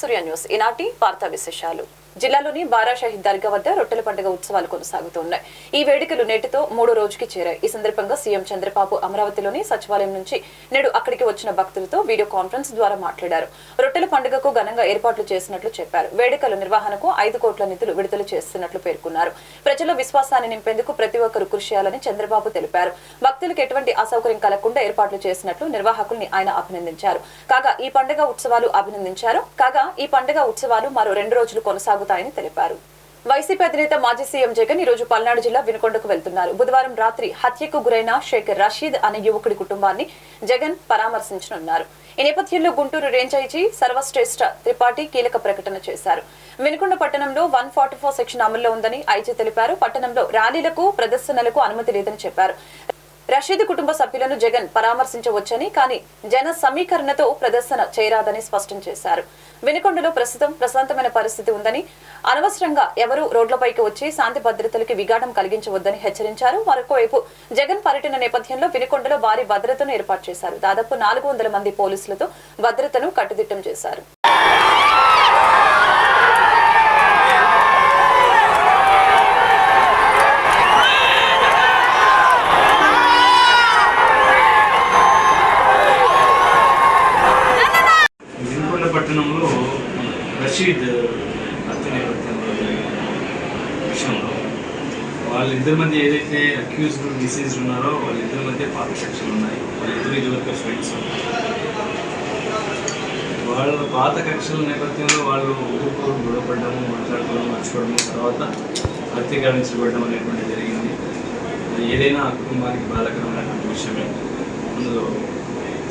సూర్య news. ఈనాటి వార్తా విశేషాలు. జిల్లాలోని బారా షహీద్ దర్గా వద్ద రొట్టెల పండుగ ఉత్సవాలు కొనసాగుతున్నాయి. ఈ వేడుకలు నేటితో మూడో రోజుకి చేరాయి. ఈ సందర్భంగా సీఎం చంద్రబాబు అమరావతిలోని సచివాలయం నుంచి నేడు అక్కడికి వచ్చిన భక్తులతో వీడియో కాన్ఫరెన్స్ ద్వారా మాట్లాడారు. రొట్టెల పండుగకు ఘనంగా ఏర్పాట్లు చేసినట్లు చెప్పారు. వేడుకల నిర్వహణకు ఐదు కోట్ల నిధులు విడుదల చేస్తున్నట్లు పేర్కొన్నారు. ప్రజల విశ్వాసాన్ని నింపేందుకు ప్రతి ఒక్కరు కృషి చేయాలని చంద్రబాబు తెలిపారు. భక్తులకు ఎటువంటి అసౌకర్యం కలగకుండా ఏర్పాట్లు చేసినట్లు నిర్వాహకుల్ని ఆయన అభినందించారు. కాగా ఈ పండుగ ఉత్సవాలు అభినందించారు. కాగా ఈ పండుగ ఉత్సవాలు మరో రెండు రోజులు కొనసాగుతాయని తెలిపారు. వైసీపీ అధినేత మాజీ సీఎం జగన్ ఈ రోజు పల్నాడు జిల్లా వినుకొండకు వెళ్తున్నారు. బుధవారం రాత్రి హత్యకు గురైన షేక్ రషీద్ అనే యువకుడి కుటుంబాన్ని జగన్ పరామర్శించనున్నారు. ఈ నేపథ్యంలో గుంటూరు రేంజ్ ఐజీ సర్వశ్రేష్ఠ త్రిపాఠి కీలక ప్రకటన చేశారు. వినుకొండ పట్టణంలో వన్ ఫార్టీ ఫోర్ సెక్షన్ అమల్లో ఉందని ఐజీ తెలిపారు. పట్టణంలో ర్యాలీలకు ప్రదర్శనలకు అనుమతి లేదని చెప్పారు. రషీద్ కుటుంబ సభ్యులను జగన్ పరామర్శించవచ్చని కానీ జన సమీకరణతో ప్రదర్శన చేయరాదని స్పష్టం చేశారు. వినకొండలో ప్రస్తుతం ప్రశాంతమైన పరిస్థితి ఉందని అనవసరంగా ఎవరూ రోడ్లపైకి వచ్చి శాంతి భద్రతలకి విఘాటం కలిగించవద్దని హెచ్చరించారు. మరొకవైపు జగన్ పర్యటన నేపథ్యంలో వినుకొండలో భారీ భద్రతను ఏర్పాటు చేశారు. దాదాపు నాలుగు వందల మంది పోలీసులతో భద్రతను కట్టుదిట్టం చేశారు వినుకొండ పట్టణంలో రషీద్ హత్య నేపథ్యంలో జరిగిన విషయంలో వాళ్ళిద్దరి మధ్య ఏదైతే అక్యూజ్డ్ డిసీజ్డ్ ఉన్నారో వాళ్ళిద్దరి మధ్య పాత కక్షలు ఉన్నాయి. వాళ్ళిద్దరు ఇదివరకు ఫ్రెండ్స్ వాళ్ళ పాత కక్షల నేపథ్యంలో వాళ్ళు ఊరుకోరు గొడవపడము మాట్లాడుకోవడం మర్చిపోవడం తర్వాత హత్య అనేటువంటి జరిగింది. ఏదైనా కుటుంబానికి బాధకరమైనటువంటి విషయమే. అందులో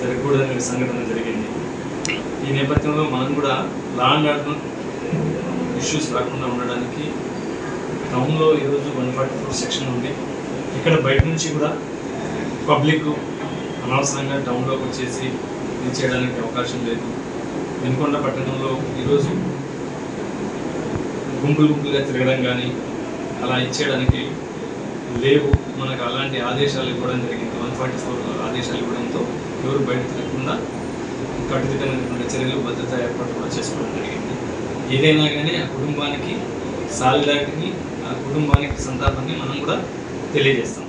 జరగకూడదనే సంఘటన జరిగింది. ఈ నేపథ్యంలో మనం కూడా లా అండ్ ఆర్డర్ ఇష్యూస్ రాకుండా ఉండడానికి టౌన్లో ఈరోజు వన్ ఫార్టీ ఫోర్ సెక్షన్ ఉంది. ఇక్కడ బయట నుంచి కూడా పబ్లిక్ అనవసరంగా టౌన్లోకి వచ్చేసి ఇది చేయడానికి అవకాశం లేదు. వెనుకొండ పట్టణంలో ఈరోజు గుంపులు గుంపులుగా తిరగడం కానీ అలా ఇచ్చేయడానికి లేవు. మనకు అలాంటి ఆదేశాలు ఇవ్వడం జరిగింది. వన్ ఫార్టీ ఫోర్ ఆదేశాలు ఇవ్వడంతో ఎవరు బయట తిరగకుండా కట్టుదిట్టమైనటువంటి చర్యలు భద్రతా ఏర్పాటు కూడా చేసుకోవడం జరిగింది. ఏదైనా కానీ ఆ కుటుంబానికి సాలిడారిటీని ఆ కుటుంబానికి సంతాపాన్ని మనం కూడా తెలియజేస్తాం.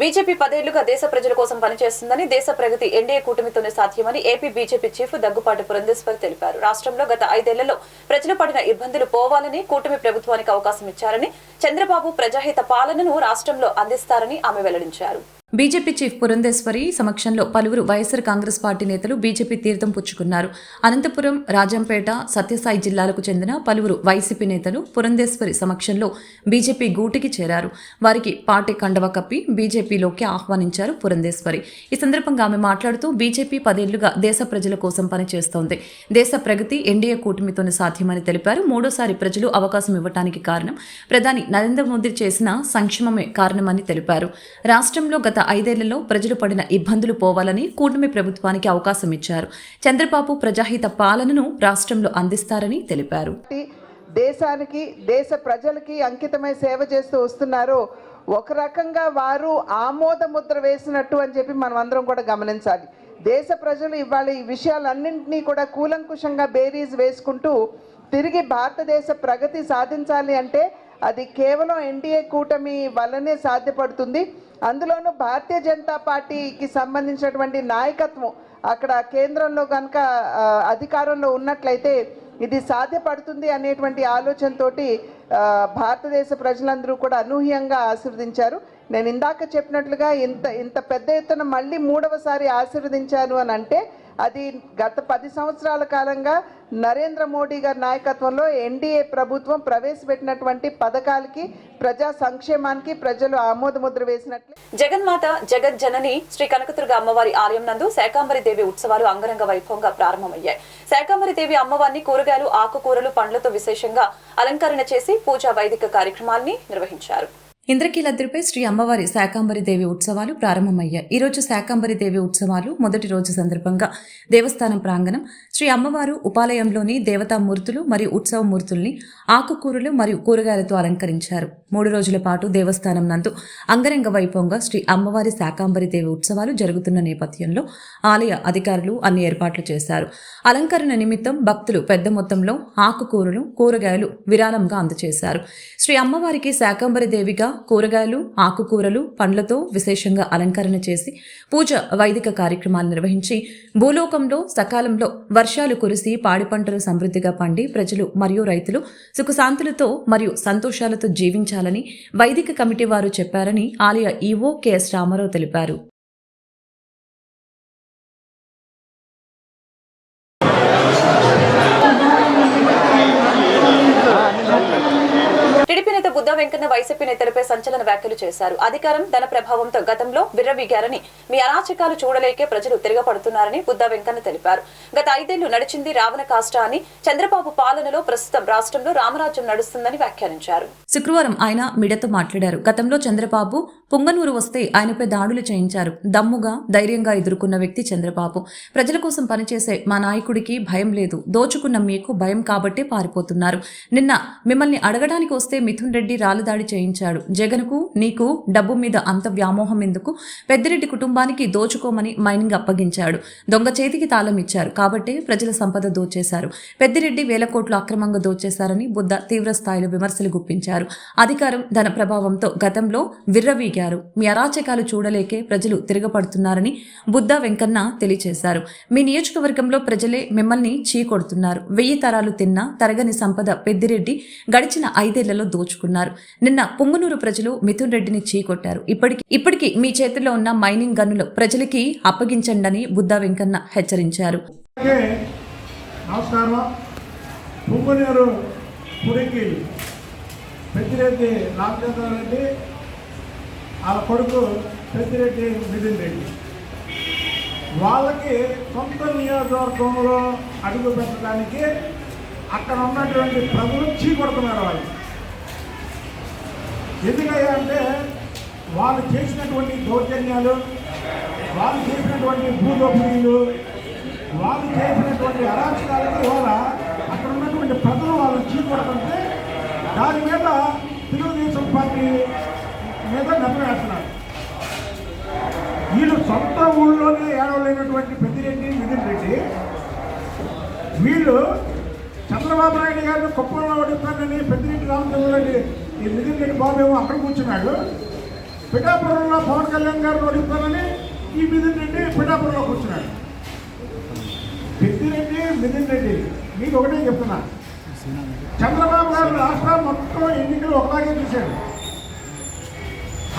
బీజేపీ పదేళ్ళుగా దేశ ప్రజల కోసం పనిచేస్తుందని దేశ ప్రగతి ఎన్డీఏ కూటమితోనే సాధ్యమని AP BJP chief Daggubati Purandeshwar తెలిపారు. రాష్ట్రంలో గత ఐదేళ్ళలో ప్రజలు పడిన ఇబ్బందులు పోవాలని కూటమి ప్రభుత్వానికి అవకాశం ఇచ్చారని చంద్రబాబు ప్రజాహిత పాలనను రాష్ట్రంలో అందిస్తారని ఆమె వెల్లడించారు. బీజేపీ చీఫ్ పురంధేశ్వరి సమక్షంలో పలువురు వైఎస్సార్ కాంగ్రెస్ పార్టీ నేతలు బీజేపీ తీర్థం పుచ్చుకున్నారు. అనంతపురం రాజంపేట సత్యసాయి జిల్లాలకు చెందిన పలువురు వైసీపీ నేతలు పురంధేశ్వరి సమక్షంలో బీజేపీ గూటికి చేరారు. వారికి పార్టీ కండవ కప్పి బీజేపీలోకి ఆహ్వానించారు పురంధేశ్వరి. ఈ సందర్భంగా ఆమె మాట్లాడుతూ బీజేపీ పదేళ్ళుగా దేశ ప్రజల కోసం పనిచేస్తోంది. దేశ ప్రగతి ఎన్డీఏ కూటమితోనే సాధ్యమని తెలిపారు. మూడోసారి ప్రజలు అవకాశం ఇవ్వటానికి కారణం ప్రధాని నరేంద్ర మోదీ చేసిన సంక్షేమమే కారణమని తెలిపారు. రాష్ట్రంలో గత ఐదేళ్ళలో ప్రజలు పడిన ఇబ్బందులు పోవాలని కూటమి ప్రభుత్వానికి అవకాశం ఇచ్చారు. చంద్రబాబు ప్రజాహిత పాలనను రాష్ట్రంలో అందిస్తారని తెలిపారు. దేశానికి దేశ ప్రజలకి అంకితమై సేవ చేస్తూ వస్తున్నారో. ఒక రకంగా వారు ఆమోద ముద్ర వేసినట్టు అని చెప్పి మనం అందరం కూడా గమనించాలి. దేశ ప్రజలు ఇవాళ ఈ విషయాలన్నింటినీ కూడా కూలంకుషంగా బేరీజ్ వేసుకుంటూ తిరిగి భారతదేశ ప్రగతి సాధించాలి అంటే అది కేవలం ఎన్డీఏ కూటమి వల్లనే సాధ్యపడుతుంది. అందులోనూ భారతీయ జనతా పార్టీకి సంబంధించినటువంటి నాయకత్వం అక్కడ కేంద్రంలో కనుక అధికారంలో ఉన్నట్లయితే ఇది సాధ్యపడుతుంది అనేటువంటి ఆలోచనతోటి భారతదేశ ప్రజలందరూ కూడా అనూహ్యంగా ఆశీర్వదించారు. నేను ఇందాక చెప్పినట్లుగా ఇంత ఇంత పెద్ద ఎత్తున మళ్ళీ మూడవసారి ఆశీర్వదించాను అని అంటే అది గత పది సంవత్సరాల కాలంగా నరేంద్ర మోడీ గారి నాయకత్వంలో ఎన్డీఏ ప్రభుత్వం ప్రవేశపెట్టినటువంటి పథకాలకి ప్రజా సంక్షేమానికి ప్రజలు ఆమోదముద్ర వేసినట్లు వేసినట్లే. జగన్మాత జగజ్జనని శ్రీ కనకదుర్గ అమ్మవారి ఆలయం నందు శాకాంబరి దేవి ఉత్సవాలు అంగరంగ వైభవంగా ప్రారంభమయ్యాయి. శాకాంబరి దేవి అమ్మవారిని కూరగాయలు ఆకుకూరలు పండ్లతో విశేషంగా అలంకరణ చేసి పూజా వైదిక కార్యక్రమాల్ని నిర్వహించారు. ఇంద్రకీలాద్రిపై శ్రీ అమ్మవారి శాకాంబరి దేవి ఉత్సవాలు ప్రారంభమయ్యాయి. ఈరోజు శాకాంబరి దేవి ఉత్సవాలు మొదటి రోజు సందర్భంగా దేవస్థానం ప్రాంగణం శ్రీ అమ్మవారు ఉపాలయంలోని దేవతామూర్తులు మరియు ఉత్సవ మూర్తుల్ని ఆకుకూరలు మరియు కూరగాయలతో అలంకరించారు. మూడు రోజుల పాటు దేవస్థానం నందు అంగరంగ వైభవంగా శ్రీ అమ్మవారి శాకాంబరి దేవి ఉత్సవాలు జరుగుతున్న నేపథ్యంలో ఆలయ అధికారులు అన్ని ఏర్పాట్లు చేశారు. అలంకరణ నిమిత్తం భక్తులు పెద్ద మొత్తంలో ఆకుకూరలు కూరగాయలు విరాళంగా అందజేశారు శ్రీ అమ్మవారికి శాకాంబరి దేవిగా కూరగాయలు ఆకుకూరలు పండ్లతో విశేషంగా అలంకరణ చేసి పూజ వైదిక కార్యక్రమాలు నిర్వహించి భూలోకంలో సకాలంలో వర్షాలు కురిసి పాడి పంటలు సమృద్ధిగా పండి ప్రజలు మరియు రైతులు సుఖశాంతులతో మరియు సంతోషాలతో జీవించాలని వైదిక కమిటీ వారు చెప్పారని ఆలయ ఈవో కెఎస్ రామారావు తెలిపారు. టీడీపీ నేత బుద్ధ వెంకన్న వైసీపీ నేతలపై సంచలన వ్యాఖ్యలు చేశారు. అధికారం ధన ప్రభావంతో గతంలో విర్రవీగారని మీ అరాచకాలు చూడలేకే ప్రజలు తిరగబడుతున్నారని బుద్ధ వెంకన్న తెలిపారు. గత ఐదేళ్ళు నడిచింది రావణ కాష్ట అని చంద్రబాబు పాలనలో ప్రస్తుతం రాష్ట్రంలో రామరాజ్యం నడుస్తుందని వ్యాఖ్యానించారు. శుక్రవారం ఆయన మీడియాతో మాట్లాడారు. గతంలో చంద్రబాబు పొంగనూరు వస్తే ఆయనపై దాడులు చేయించారు. దమ్ముగా ధైర్యంగా ఎదుర్కొన్న వ్యక్తి చంద్రబాబు. ప్రజల కోసం పనిచేసే మా నాయకుడికి భయం లేదు. దోచుకున్న మీకు భయం కాబట్టే పారిపోతున్నారు. నిన్న మిమ్మల్ని అడగడానికి వస్తే మిథున్ రెడ్డి రాలుదాడి చేయించాడు. జగన్కు నీకు డబ్బు మీద అంత వ్యామోహం ఎందుకు? పెద్దిరెడ్డి కుటుంబానికి దోచుకోమని మైనింగ్ అప్పగించాడు. దొంగ చేతికి తాళం ఇచ్చారు. కాబట్టి ప్రజల సంపద దోచేశారు. పెద్దిరెడ్డి వేల కోట్లు అక్రమంగా దోచేశారని బుద్ధ తీవ్ర స్థాయిలో విమర్శలు గుప్పించారు. అధికారం ధన ప్రభావంతో గతంలో విర్రవీగారు. మీ అరాచకాలు చూడలేకే ప్రజలు తిరగపడుతున్నారని బుద్ధ వెంకన్న తెలియజేశారు మీ నియోజకవర్గంలో ప్రజలే మిమ్మల్ని చీకొడుతున్నారు. వెయ్యి తరాలు తిన్న తరగని సంపద పెద్దిరెడ్డి గడిచిన ఐదేళ్ళలో దోచుకున్నారు. నిన్న పొంగునూరు ప్రజలు మిథున్ రెడ్డిని చీకొట్టారు. ఇప్పటికి ఇప్పటికి మీ చేతిలో ఉన్న మైనింగ్ గన్నులు ప్రజలకి అప్పగించండని బుద్ధ వెంకన్న హెచ్చరించారు. ఓకే నమస్కారం పుంగునూరు పురికి పెద్దిరెడ్డి వాళ్ళ కొడుకు పెద్దిరెడ్డి మిథున్ రెడ్డి. వాళ్ళకి సొంత నియోజకవర్గంలో అడుగు పెట్టడానికి అక్కడ ఉన్నటువంటి ప్రజలు చీకొడుతున్నారు వాళ్ళు. ఎందుకయ్యా అంటే వాళ్ళు చేసినటువంటి దౌర్జన్యాలు వాళ్ళు చేసినటువంటి భూదోపిడీలు వాళ్ళు చేసినటువంటి అరాచకాల ద్వారా అక్కడ ఉన్నటువంటి ప్రజలు వాళ్ళు చీకొడుతుంటే దాని మీద తెలుగుదేశం పార్టీ మీద నెప్పవేస్తున్నారు వీళ్ళు సొంత ఊళ్ళోనే ఏడవలేనటువంటి పెద్దిరెడ్డి మిథున్ రెడ్డి. వీళ్ళు చంద్రబాబు నాయుడు గారిని కుప్పంలో ఓడిస్తానని పెద్దిరెడ్డి రామచంద్రరెడ్డి ఈ మిథున్ రెడ్డి బాబు ఏమో అక్కడ కూర్చున్నాడు. పిఠాపురంలో పవన్ కళ్యాణ్ గారిని ఓడిస్తానని ఈ మిథున్ రెడ్డి పిఠాపురంలో కూర్చున్నాడు. పెద్దిరెడ్డి మిథున్ రెడ్డి మీకు ఒకటే చెప్తున్నా. చంద్రబాబు గారు రాష్ట్రం మొత్తం ఎన్నికలు ఒకలాగే చూశాడు.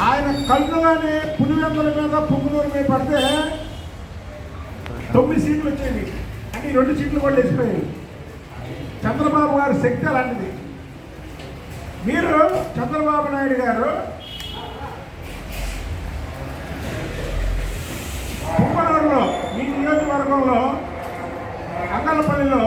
ఆయన కళ్ళుగానే పులివెందుల మీద పుంగులూరు మీద పడితే తొమ్మిది సీట్లు వచ్చేవి. అంటే రెండు సీట్లు కూడా లేచిపోయాయి. చంద్రబాబు గారి శక్తి అలాంటిది. మీరు చంద్రబాబు నాయుడు గారు పుంగనూరులో మీ నియోజకవర్గంలో అంగళపల్లిలో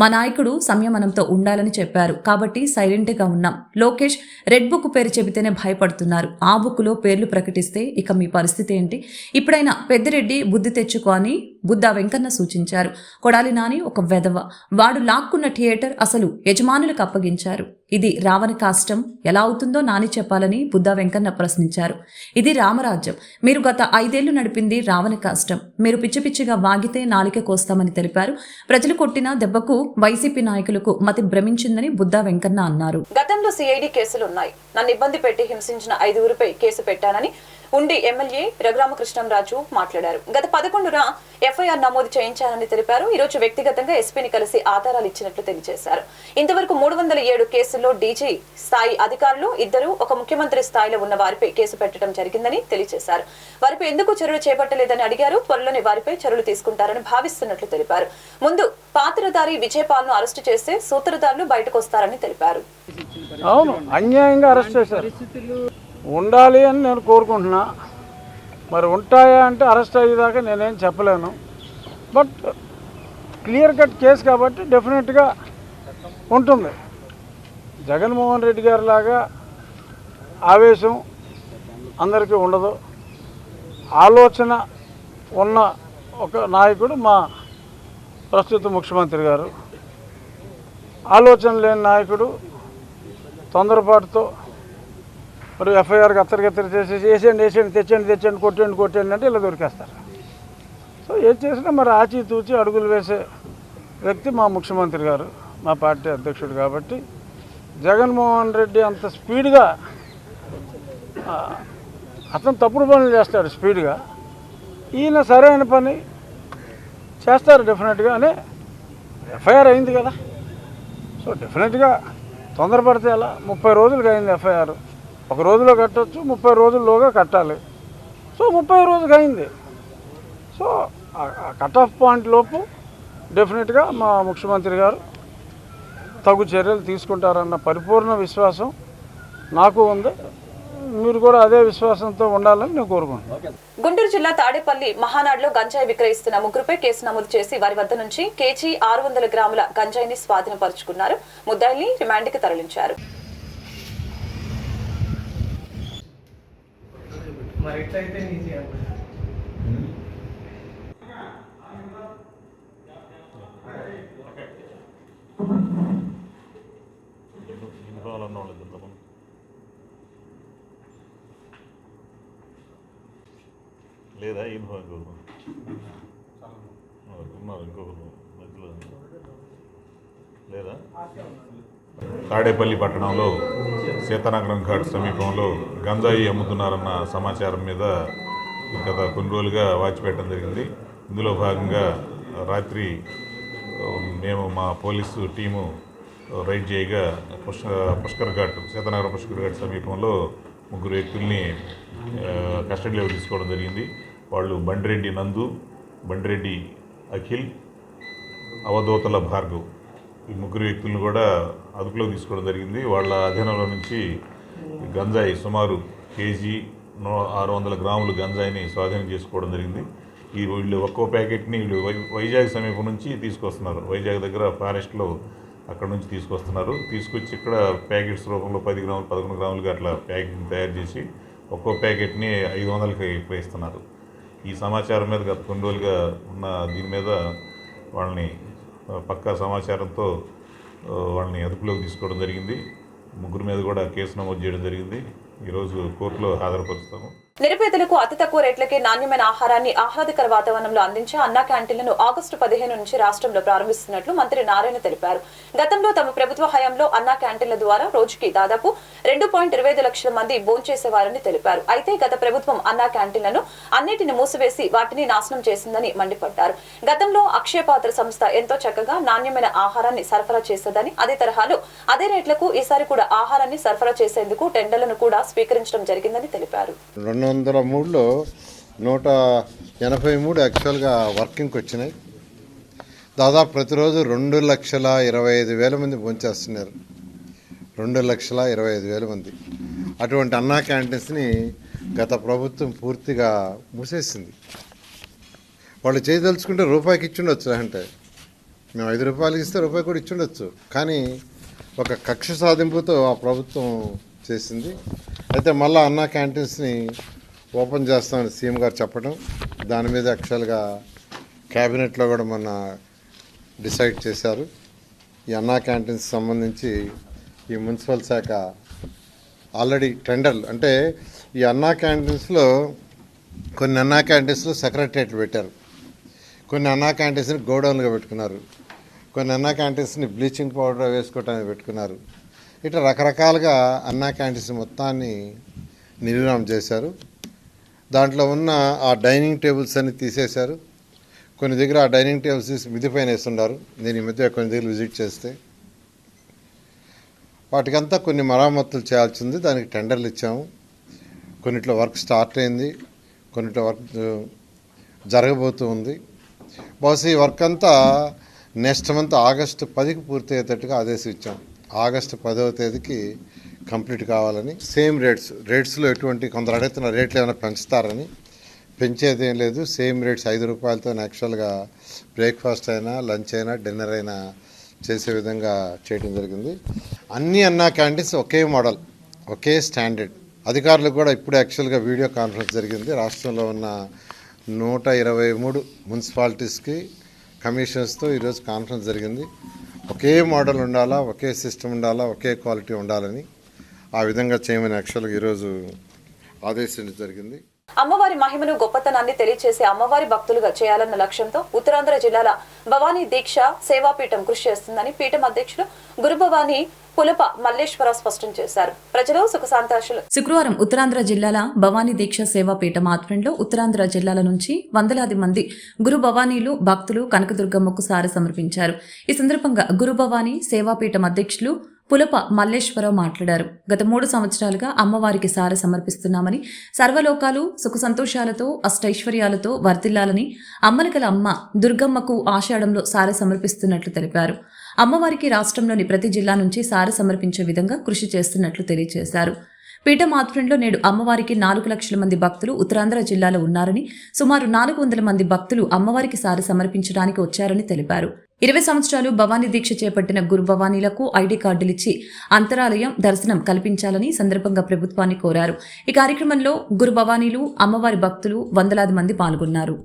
మా నాయకుడు సంయమనంతో ఉండాలని చెప్పారు. కాబట్టి సైలెంట్గా ఉన్నాం. లోకేష్ రెడ్ బుక్ పేరు చెబితేనే భయపడుతున్నారు. ఆ బుక్లో పేర్లు ప్రకటిస్తే ఇక మీ పరిస్థితి ఏంటి? ఇప్పుడైనా పెద్దిరెడ్డి బుద్ధి తెచ్చుకొని బుద్ధ వెంకన్న సూచించారు. కొడాలి నాని ఒక వెధవ. వాడు లాక్కున్న థియేటర్ అసలు యజమానులకు అప్పగించారు. ఇది రావణ కాష్టం. ఎలా అవుతుందో నాని చెప్పాలని బుద్ధ వెంకన్న ప్రశ్నించారు. ఇది రామరాజ్యం. మీరు గత ఐదేళ్ళు నడిపింది రావణ కాష్టం. మీరు పిచ్చి పిచ్చిగా వాగితే నాలిక కోస్తామని తెలిపారు. ప్రజలు కొట్టిన దెబ్బకు వైసీపీ నాయకులకు మతి భ్రమించిందని బుద్ధ వెంకన్న అన్నారు. గతంలో సిఐడి కేసులు ఉన్నాయి నన్ను ఇబ్బంది పెట్టి హింసించిన ఐదుగురిపై కేసు పెట్టానని ఉండి ఎమ్మెల్యే రఘురామకృష్ణంరాజు మాట్లాడారు. గత పదకొండున ఎఫ్ఐఆర్ నమోదు చేయించారని తెలిపారు. ఈరోజు వ్యక్తిగతంగా ఎస్పీని కలిసి ఆధారాలు ఇచ్చినట్లు తెలియజేశారు. ఇంతవరకు మూడు వందల ఏడు కేసుల్లో డీజీ స్థాయి అధికారులు ఇద్దరు ఒక ముఖ్యమంత్రి స్థాయిలో ఉన్న వారిపై కేసు పెట్టడం జరిగిందని తెలియజేశారు. వారిపై ఎందుకు చర్యలు చేపట్టలేదని అడిగారు. త్వరలోనే వారిపై చర్యలు తీసుకుంటారని భావిస్తున్నట్లు తెలిపారు. ముందు పాత్రధారి విజయపాల్ను అరెస్టు చేస్తే సూత్రధారులు బయటకు వస్తారని తెలిపారు. అవును అన్యాయంగా అరెస్ట్ చేశారు. ఉండాలి అని నేను కోరుకుంటున్నా. మరి ఉంటాయా అంటే అరెస్ట్ అయ్యేదాకా నేనేం చెప్పలేను. బట్ క్లియర్ కట్ కేసు కాబట్టి డెఫినెట్గా ఉంటుంది. జగన్మోహన్ రెడ్డి గారి లాగా ఆవేశం అందరికీ ఉండదు. ఆలోచన ఉన్న ఒక నాయకుడు మా ప్రస్తుత ముఖ్యమంత్రి గారు. ఆలోచన లేని నాయకుడు తొందరపాటుతో మరి ఎఫ్ఐఆర్ గత్తరగత్తర చేసేసి వేసేయండి వేసేయండి తెచ్చండి తెచ్చండి కొట్టండి కొట్టండి అంటే ఇలా దొరికేస్తారు. సో ఏం చేసినా మరి ఆచితూచి అడుగులు వేసే వ్యక్తి మా ముఖ్యమంత్రి గారు మా పార్టీ అధ్యక్షుడు కాబట్టి జగన్మోహన్ రెడ్డి అంత స్పీడ్గా అతను తప్పుడు పనులు చేస్తాడు స్పీడ్గా. ఈయన సరైన పని చేస్తారు డెఫినెట్గా అని ఎఫ్ఐఆర్ అయింది కదా. సో డెఫినెట్గా తొందరపడితే ఎలా? ముప్పై రోజులకి అయింది ఎఫ్ఐఆర్. ఒక రోజులో కట్టొచ్చు ముప్పై రోజుల్లోగా కట్టాలి. సో ముప్పై రోజుకి అయింది సో ఆ కట్ ఆఫ్ పాయింట్ లోపు డెఫినెట్గా మా ముఖ్యమంత్రి గారు తగు చర్యలు తీసుకుంటారన్న పరిపూర్ణ విశ్వాసం నాకు ఉంది. మీరు కూడా అదే విశ్వాసంతో ఉండాలని నేను కోరుకుంటున్నాను. గుంటూరు జిల్లా తాడేపల్లి మహానాడులో గంజాయి విక్రయిస్తున్న ముగ్గురుపై కేసు నమోదు చేసి వారి వద్ద నుంచి కేజీ ఆరు వందల గ్రాముల గంజాయిని స్వాధీనపరుచుకున్నారు. ముద్దాయిని రిమాండ్కి తరలించారు. మరి ఎట్లయితే నీ చేయాలి ఎన్ని కావాలన్న వాళ్ళకి ఎంతమంది లేదా ఏం భావం ఇంకొకరు ఉన్నారు ఇంకొకరు మధ్యలో లేదా తాడేపల్లి పట్టణంలో సీతానగరం ఘాట్ సమీపంలో గంజాయి అమ్ముతున్నారన్న సమాచారం మీద గత కొన్ని రోజులుగా వాచ్ పెట్టడం జరిగింది. ఇందులో భాగంగా రాత్రి మేము మా పోలీసు టీము రైడ్ చేయగా పుష్క పుష్కర్ ఘాట్ సీతానగరం పుష్కర్ ఘాట్ సమీపంలో ముగ్గురు వ్యక్తుల్ని కస్టడీలో తీసుకోవడం జరిగింది. వాళ్ళు బండిరెడ్డి నందు బండిరెడ్డి అఖిల్ అవధూతల భార్గవ్ ఈ ముగ్గురు వ్యక్తులను కూడా అదుపులోకి తీసుకోవడం జరిగింది. వాళ్ళ అధీనంలో నుంచి గంజాయి సుమారు కేజీ నూ ఆరు వందల గ్రాములు గంజాయిని స్వాధీనం చేసుకోవడం జరిగింది. ఈ వీళ్ళు ఒక్కో ప్యాకెట్ని వీళ్ళు వై- వైజాగ్ సమీపం నుంచి తీసుకొస్తున్నారు. వైజాగ్ దగ్గర ఫారెస్ట్లో అక్కడ నుంచి తీసుకొస్తున్నారు. తీసుకొచ్చి ఇక్కడ ప్యాకెట్స్ రూపంలో పది గ్రాములు పదకొండు గ్రాములుగా అట్లా ప్యాకెట్ని తయారు చేసి ఒక్కో ప్యాకెట్ని ఐదు వందలకి విక్రయిస్తున్నారు ఈ సమాచారం మీద గత కొన్ని రోజులుగా ఉన్న దీని మీద వాళ్ళని పక్కా సమాచారంతో వాళ్ళని అదుపులోకి తీసుకోవడం జరిగింది. ముగ్గురు మీద కూడా కేసు నమోదు చేయడం జరిగింది. ఈరోజు కోర్టులో హాజరుపరుస్తాము. నిరుపేదలకు అతి తక్కువ రేట్లకే నాణ్యమైన ఆహారాన్ని ఆహ్లాదకర వాతావరణంలో అందించే అన్నా క్యాంటీన్లను ఆగస్టు పదిహేను నుంచి రాష్ట్రంలో ప్రారంభిస్తున్నట్లు మంత్రి నారాయణ తెలిపారు. గతంలో తమ ప్రభుత్వ హయాంలో అన్నా క్యాంటీన్ల ద్వారా రోజుకి దాదాపు రెండు పాయింట్ ఇరవై ఐదు లక్షల మంది భోంచేసేవారని తెలిపారు. అయితే గత ప్రభుత్వం అన్నా క్యాంటీన్లను అన్నిటిని మూసివేసి వాటిని నాశనం చేసిందని మండిపడ్డారు. గతంలో అక్షయపాత్ర సంస్థ ఎంతో చక్కగా నాణ్యమైన ఆహారాన్ని సరఫరా చేసేదని అదే తరహాలో అదే రేట్లకు ఈసారి కూడా ఆహారాన్ని సరఫరా చేసేందుకు టెండర్లను కూడా స్వీకరించడం జరిగిందని తెలిపారు. వందల మూడులో నూట ఎనభై మూడు యాక్చువల్గా వర్కింగ్కి వచ్చినాయి దాదాపు ప్రతిరోజు రెండు లక్షల ఇరవై ఐదు వేల మంది భోంచేస్తున్నారు. రెండు లక్షల ఇరవై ఐదు వేల మంది. అటువంటి అన్నా క్యాంటీన్స్ని గత ప్రభుత్వం పూర్తిగా మూసేసింది. వాళ్ళు చేయదలుచుకుంటే రూపాయికి ఇచ్చిండొచ్చు అంటే. మేము ఐదు రూపాయలకి ఇస్తే రూపాయి కూడా ఇచ్చిండొచ్చు. కానీ ఒక కక్ష సాధింపుతో ఆ ప్రభుత్వం చేసింది. అయితే మళ్ళీ అన్నా క్యాంటీన్స్ని ఓపెన్ చేస్తామని సీఎం గారు చెప్పడం దాని మీద యాక్చువల్గా క్యాబినెట్లో కూడా మొన్న డిసైడ్ చేశారు. ఈ అన్నా క్యాంటీన్స్ సంబంధించి ఈ మున్సిపల్ శాఖ ఆల్రెడీ టెండర్లు అంటే ఈ అన్నా క్యాంటీన్స్లో కొన్ని అన్నా క్యాంటీన్స్లో సెక్రటరియట్లు పెట్టారు. కొన్ని అన్నా క్యాంటీన్స్ని గోడౌన్లుగా పెట్టుకున్నారు. కొన్ని అన్నా క్యాంటీన్స్ని బ్లీచింగ్ పౌడర్ వేసుకోవటానికి పెట్టుకున్నారు. ఇట్లా రకరకాలుగా అన్నా క్యాంటీన్స్ మొత్తాన్ని నిర్వహణ చేశారు. దాంట్లో ఉన్న ఆ డైనింగ్ టేబుల్స్ అన్ని తీసేశారు. కొన్ని దగ్గర ఆ డైనింగ్ టేబుల్స్ తీసి మిది పైన వేస్తున్నారు నేను ఈ మధ్య కొన్ని దగ్గర విజిట్ చేస్తే వాటికంతా కొన్ని మరామతులు చేయాల్సింది దానికి టెండర్లు ఇచ్చాము. కొన్నిట్లో వర్క్ స్టార్ట్ అయింది. కొన్నిట్లో వర్క్ జరగబోతూ ఉంది. బహుశా ఈ వర్క్ అంతా నెక్స్ట్ మంత్ ఆగస్టు పదికి పూర్తి అయ్యేటట్టుగా ఆదేశం ఇచ్చాం ఆగస్టు పదవ తేదీకి కంప్లీట్ కావాలని సేమ్ రేట్స్ రేట్స్లో ఎటువంటి కొందరు అడుగుతున్న రేట్లు ఏమైనా పెంచుతారని పెంచేది ఏం లేదు. సేమ్ రేట్స్ ఐదు రూపాయలతో యాక్చువల్గా బ్రేక్ఫాస్ట్ అయినా లంచ్ అయినా డిన్నర్ అయినా చేసే విధంగా చేయడం జరిగింది. అన్ని అన్నా క్యాంటీన్స్ ఒకే మోడల్ ఒకే స్టాండర్డ్. అధికారులకు కూడా ఇప్పుడు యాక్చువల్గా వీడియో కాన్ఫరెన్స్ జరిగింది. రాష్ట్రంలో ఉన్న నూట ఇరవై మూడు మున్సిపాలిటీస్కి కమిషన్స్తో ఈరోజు కాన్ఫరెన్స్ జరిగింది. ఒకే మోడల్ ఉండాలా ఒకే సిస్టమ్ ఉండాలా ఒకే క్వాలిటీ ఉండాలని ఆ విధంగా చేయమని యాక్చువల్గా ఈరోజు ఆదేశించడం జరిగింది. అమ్మవారి మహిమను గొప్పతనాన్ని తెలియచేసే అమ్మవారి భక్తులుగా చేయాలన్న లక్ష్యంతో ఉత్తరాంధ్ర జిల్లాల భవానీ దీక్ష సేవాపీఠం కృషి చేస్తుందని పీఠం అధ్యక్షులు గురుభవానీ పులప మల్లేశ్వర స్పష్టం చేశారు. ప్రజలు సుఖ సంతోషాలు శుక్రవారం ఉత్తరాంధ్ర జిల్లాల భవానీ దీక్ష సేవాపీఠం ఆధ్వర్యంలో ఉత్తరాంధ్ర జిల్లాల నుంచి వందలాది మంది గురు భవానీలు భక్తులు కనకదుర్గమ్మకు సారి సమర్పించారు. ఈ సందర్భంగా గురు భవానీ సేవాపీఠం అధ్యక్షులు పులప మల్లేశ్వరరావు మాట్లాడారు. గత మూడు సంవత్సరాలుగా అమ్మవారికి సార సమర్పిస్తున్నామని సర్వలోకాలు సుఖ సంతోషాలతో అష్టైశ్వర్యాలతో వర్ధిల్లాలని అమ్మలకల అమ్మ దుర్గమ్మకు ఆషాఢంలో సార సమర్పిస్తున్నట్లు తెలిపారు. అమ్మవారికి రాష్ట్రంలోని ప్రతి జిల్లా నుంచి సార సమర్పించే విధంగా కృషి చేస్తున్నట్లు తెలియజేశారు. పీఠం నేడు అమ్మవారికి నాలుగు లక్షల మంది భక్తులు ఉత్తరాంధ్ర జిల్లాలో ఉన్నారని సుమారు నాలుగు వందల మంది భక్తులు అమ్మవారికి సారి సమర్పించడానికి వచ్చారని తెలిపారు. ఇరవై సంవత్సరాలు భవానీ దీక్ష చేపట్టిన గురు భవానీలకు ఐడి కార్డులిచ్చి అంతరాలయం దర్శనం కల్పించాలని సందర్భంగా ప్రభుత్వాన్ని కోరారు. ఈ కార్యక్రమంలో గురు భవానీలు అమ్మవారి భక్తులు వందలాది మంది పాల్గొన్నారు.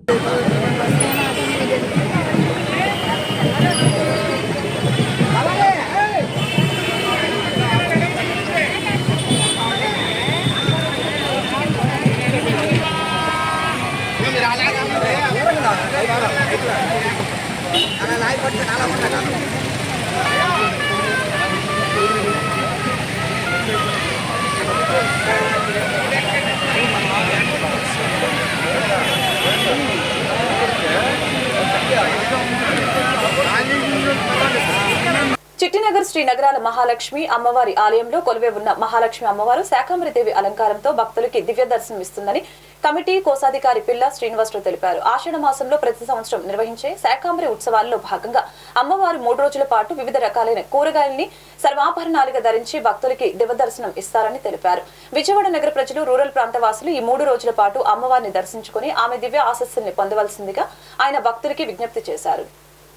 చిట్టినగర్ శ్రీ నగరాల మహాలక్ష్మి అమ్మవారి ఆలయంలో కొలువే ఉన్న మహాలక్ష్మి అమ్మవారు శాకంబరిదేవి అలంకారంతో భక్తులకి దివ్య దర్శనం ఇస్తుందని కమిటీ కోశాధికారి పిల్ల శ్రీనివాసరావు తెలిపారు. ఆషాఢ మాసంలో ప్రతి సంవత్సరం నిర్వహించే శాకాంబరి ఉత్సవాల్లో భాగంగా అమ్మవారు మూడు రోజుల పాటు వివిధ రకాలైన కూరగాయల్ని సర్వాభరణాలుగా ధరించి భక్తులకి దివ్య దర్శనం ఇస్తారని తెలిపారు. విజయవాడ నగర ప్రజలు రూరల్ ప్రాంత వాసులు ఈ మూడు రోజుల పాటు అమ్మవారిని దర్శించుకుని ఆమె దివ్య ఆశస్సుల్ని పొందవలసిందిగా ఆయన భక్తులకి విజ్ఞప్తి చేశారు.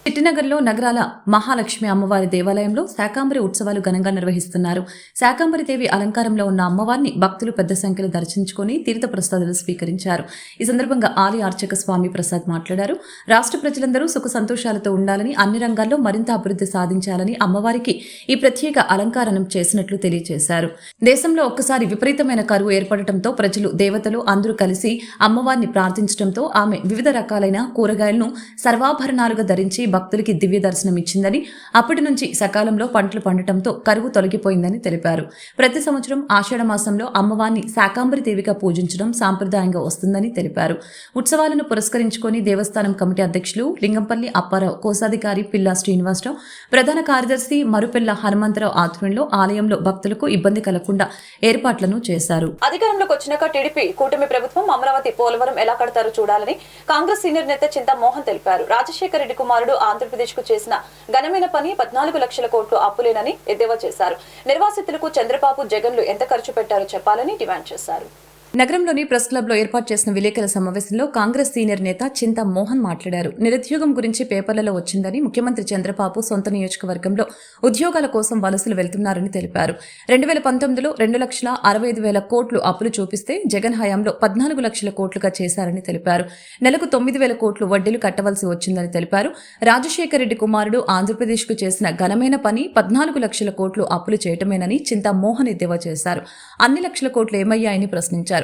చిట్టినగర్లో నగరాల మహాలక్ష్మి అమ్మవారి దేవాలయంలో శాకాంబరి ఉత్సవాలు ఘనంగా నిర్వహిస్తున్నారు. శాకాంబరి దేవి అలంకారంలో ఉన్న అమ్మవారిని భక్తులు పెద్ద సంఖ్యలో దర్శించుకొని తీర్థ ప్రసాదాలు స్వీకరించారు. ఈ సందర్భంగా ఆలయ అర్చక స్వామి ప్రసాద్ మాట్లాడారు. రాష్ట్ర ప్రజలందరూ సుఖ సంతోషాలతో ఉండాలని అన్ని రంగాల్లో మరింత అభివృద్ధి సాధించాలని అమ్మవారికి ఈ ప్రత్యేక అలంకారం చేసినట్లు తెలియజేశారు. దేశంలో ఒక్కసారి విపరీతమైన కరువు ఏర్పడటంతో ప్రజలు దేవతలు అందరూ కలిసి అమ్మవారిని ప్రార్థించడంతో ఆమె వివిధ రకాలైన కూరగాయలను సర్వాభరణాలుగా ధరించి భక్తులకి దివ్య దర్శనం ఇచ్చిందని అప్పటి నుంచి సకాలంలో పంటలు పండటంతో కరువు తొలగిపోయిందని తెలిపారు. ప్రతి సంవత్సరం ఆషాఢ మాసంలో అమ్మవారిని శాకాంబరి దేవిగా పూజించడం సాంప్రదాయంగా వస్తుందని తెలిపారు. ఉత్సవాలను పురస్కరించుకొని దేవస్థానం కమిటీ అధ్యక్షులు లింగంపల్లి అప్పారావు కోశాధికారి పిల్లా శ్రీనివాసరావు ప్రధాన కార్యదర్శి మరుపిల్ల హనుమంతరావు ఆధ్వర్యంలో ఆలయంలో భక్తులకు ఇబ్బంది కలగకుండా ఏర్పాట్లను చేశారు. అధికారంలోకి వచ్చినాక టీడీపీ కూటమి ప్రభుత్వం అమరావతి పోలవరం ఎలా కడతారో చూడాలని కాంగ్రెస్ సీనియర్ నేత చింతా మోహన్ తెలిపారు. రాజశేఖర రెడ్డి కుమారుడు ఆంధ్రప్రదేశ్కు చేసిన ఘనమైన పని పద్నాలుగు లక్షల కోట్లు అప్పులేనని ఎద్దేవా చేశారు. నిర్వాసితులకు చంద్రబాబు జగన్లు ఎంత ఖర్చు పెట్టారో చెప్పాలని డిమాండ్ చేశారు. నగరంలోని ప్రెస్ క్లబ్లో ఏర్పాటు చేసిన విలేకరుల సమావేశంలో కాంగ్రెస్ సీనియర్ నేత చింతా మోహన్ మాట్లాడారు. నిరుద్యోగం గురించి పేపర్లలో వచ్చిందని ముఖ్యమంత్రి చంద్రబాబు సొంత నియోజకవర్గంలో ఉద్యోగాల కోసం వలసలు వెళ్తున్నారని తెలిపారు. రెండు వేల పంతొమ్మిదిలో రెండు లక్షల అరవై ఐదు వేల కోట్లు అప్పులు చూపిస్తే జగన్ హయాంలో పద్నాలుగు లక్షల కోట్లుగా చేశారని తెలిపారు. నెలకు తొమ్మిది వేల కోట్లు వడ్డీలు కట్టవలసి వచ్చిందని తెలిపారు. రాజశేఖర రెడ్డి కుమారుడు ఆంధ్రప్రదేశ్కు చేసిన ఘనమైన పని పద్నాలుగు లక్షల కోట్లు అప్పులు చేయటమేనని చింత మోహన్ ఎద్దేవా చేశారు. అన్ని లక్షల కోట్లు ఏమయ్యాయని ప్రశ్నించారు.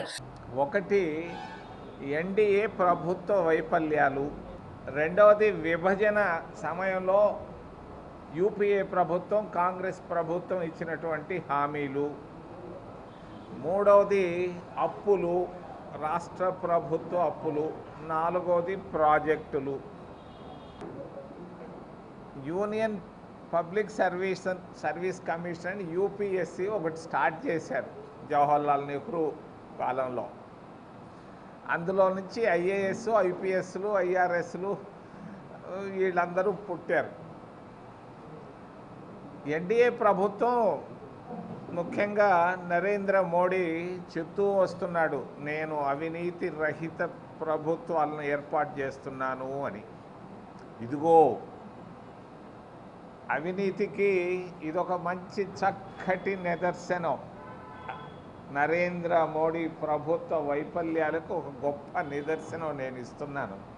ఒకటి ఎన్డీఏ ప్రభుత్వ వైఫల్యాలు. రెండవది విభజన సమయంలో యూపీఏ ప్రభుత్వం కాంగ్రెస్ ప్రభుత్వం ఇచ్చినటువంటి హామీలు. మూడవది అప్పులు రాష్ట్ర ప్రభుత్వ అప్పులు. నాలుగవది ప్రాజెక్టులు. Union public service service commission UPSC ఒకటి స్టార్ట్ చేశారు. జవహర్లాల్ నెహ్రూ కాలంలో అందులో నుంచి ఐఏఎస్ ఐపీఎస్లు ఐఆర్ఎస్లు వీళ్ళందరూ పుట్టారు. ఎన్డీఏ ప్రభుత్వం ముఖ్యంగా నరేంద్ర మోడీ చెప్తూ వస్తున్నాడు నేను అవినీతి రహిత ప్రభుత్వాలను ఏర్పాటు చేస్తున్నాను అని. ఇదిగో అవినీతికి ఇదొక మంచి చక్కటి నిదర్శనం. నరేంద్ర మోడీ ప్రభుత్వ వైఫల్యాలకు ఒక గొప్ప నిదర్శనం నేను ఇస్తున్నాను.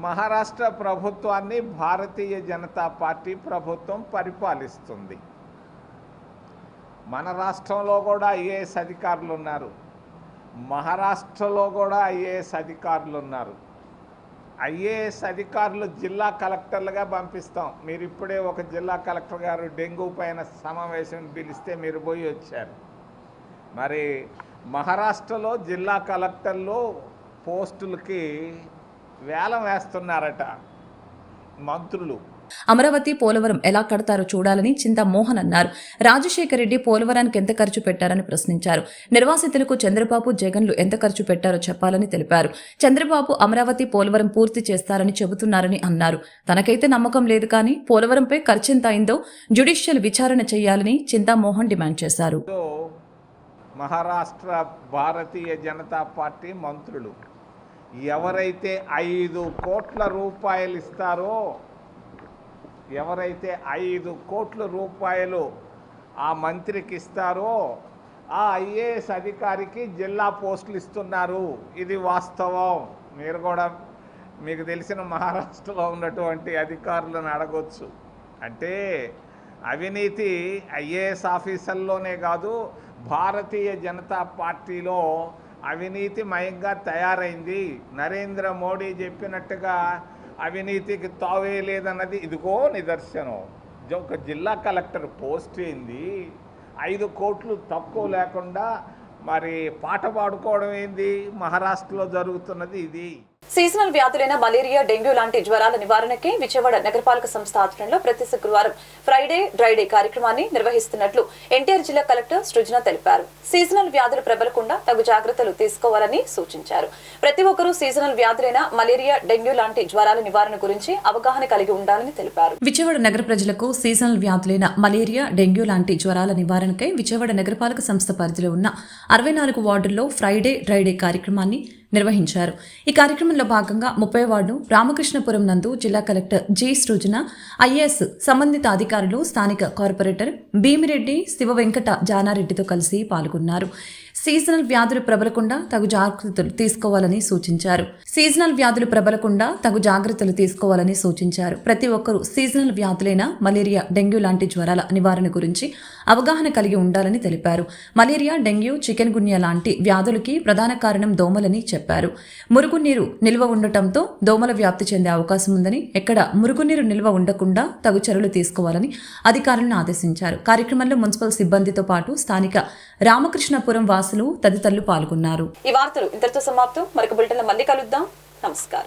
మహారాష్ట్ర ప్రభుత్వాన్ని భారతీయ జనతా పార్టీ ప్రభుత్వం పరిపాలిస్తుంది. మన రాష్ట్రంలో కూడా ఐఏఎస్ అధికారులు ఉన్నారు. మహారాష్ట్రలో కూడా ఐఏఎస్ అధికారులు ఉన్నారు. ఐఏఎస్ అధికారులు జిల్లా కలెక్టర్లుగా పంపిస్తాం. మీరు ఇప్పుడే ఒక జిల్లా కలెక్టర్ గారు డెంగ్యూ పైన సమావేశం పిలిస్తే మీరు పోయి వచ్చారు. మరి మహారాష్ట్రలో జిల్లా కలెక్టర్లు పోస్టులకి వేలం వేస్తున్నారట మంత్రులు. అమరావతి పోలవరం ఎలా కడతారో చూడాలని చింతమోహన్ అన్నారు. రాజశేఖర రెడ్డి పోలవరానికి ఎంత ఖర్చు పెట్టారని ప్రశ్నించారు. నిర్వాసితులకు చంద్రబాబు జగన్లు ఎంత ఖర్చు పెట్టారో చెప్పాలని తెలిపారు. చంద్రబాబు అమరావతి పోలవరం పూర్తి చేస్తారని చెబుతున్నారని అన్నారు. తనకైతే నమ్మకం లేదు కానీ పోలవరంపై ఖర్చెంత అయిందో జ్యుడిషియల్ విచారణ చేయాలని చింతామోహన్ డిమాండ్ చేశారు. మహారాష్ట్ర భారతీయ జనతా పార్టీ మంత్రులు ఎవరైతే ఐదు కోట్ల రూపాయలు ఇస్తారో ఎవరైతే ఐదు కోట్ల రూపాయలు ఆ మంత్రికి ఇస్తారో ఆ ఐఏఎస్ అధికారికి జిల్లా పోస్టులు ఇస్తున్నారు. ఇది వాస్తవం. మీరు కూడా మీకు తెలిసిన మహారాష్ట్రలో ఉన్నటువంటి అధికారులను అడగొచ్చు. అంటే అవినీతి ఐఏఎస్ ఆఫీసర్లోనే కాదు భారతీయ జనతా పార్టీలో అవినీతి మయంగా తయారైంది. నరేంద్ర మోడీ చెప్పినట్టుగా అవినీతికి తావే లేదన్నది ఇదిగో నిదర్శనం. ఒక జిల్లా కలెక్టర్ పోస్ట్ ఏంది? ఐదు కోట్లు తక్కువ లేకుండా మరి పాట పాడుకోవడం ఏంది? మహారాష్ట్రలో జరుగుతున్నది ఇది. సీజనల్ వ్యాధులైన మలేరియా డెంగ్యూ లాంటి జ్వరాల నివారణకి విజయవాడ నగరపాలక సంస్థ ఆధ్వర్యంలో ప్రతి శుక్రవారం ఫ్రైడే డ్రైడే కార్యక్రమాన్ని నిర్వహిస్తున్నట్లు ఎన్టీఆర్ జిల్లా కలెక్టర్ సృజన తెలిపారు. సీజనల్ వ్యాధులు ప్రబలకుండా తగు జాగ్రత్తలు తీసుకోవాలని సూచించారు. ప్రతి ఒక్కరూ సీజనల్ వ్యాధులైన మలేరియా డెంగ్యూ లాంటి జ్వరాల నివారణ గురించి అవగాహన కలిగి ఉండాలని తెలిపారు. విజయవాడ నగర ప్రజలకు సీజనల్ వ్యాధులైన మలేరియా డెంగ్యూ లాంటి జ్వరాల నివారణకై విజయవాడ నగరపాలక సంస్థ పరిధిలో ఉన్న అరవై నాలుగు వార్డుల్లో ఫ్రైడే డ్రైడే కార్యక్రమాన్ని నిర్వహించారు. ఈ కార్యక్రమంలో భాగంగా ముప్పై వార్డు రామకృష్ణపురం నందు జిల్లా కలెక్టర్ జి సృజన ఐఏఎస్ సంబంధిత అధికారులు స్థానిక కార్పొరేటర్ భీమిరెడ్డి శివ వెంకట జానారెడ్డితో కలిసి పాల్గొన్నారు. సీజనల్ వ్యాధులు ప్రబలకుండా తగు జాగ్రత్తలు తీసుకోవాలని సూచించారు. సీజనల్ వ్యాధులు ప్రబలకుండా తగు జాగ్రత్తలు తీసుకోవాలని సూచించారు. ప్రతి ఒక్కరూ సీజనల్ వ్యాధులైన మలేరియా డెంగ్యూ లాంటి జ్వరాల నివారణ గురించి అవగాహన కలిగి ఉండాలని తెలిపారు. మలేరియా డెంగ్యూ చికెన్ గున్యా లాంటి వ్యాధులకి ప్రధాన కారణం దోమలని చెప్పారు. మురుగునీరు నిల్వ ఉండటంతో దోమల వ్యాప్తి చెందే అవకాశం ఉందని ఎక్కడ మురుగునీరు నిల్వ ఉండకుండా తగు చర్యలు తీసుకోవాలని అధికారులను ఆదేశించారు. కార్యక్రమంలో మున్సిపల్ సిబ్బందితో పాటు స్థానిక రామకృష్ణపురం వాసులు తదితరులు పాల్గొన్నారు. ఈ వార్తలు ఇంతటితో సమాప్తం. మరొక బులెటిన్ మళ్ళీ కలుద్దాం. నమస్కారం.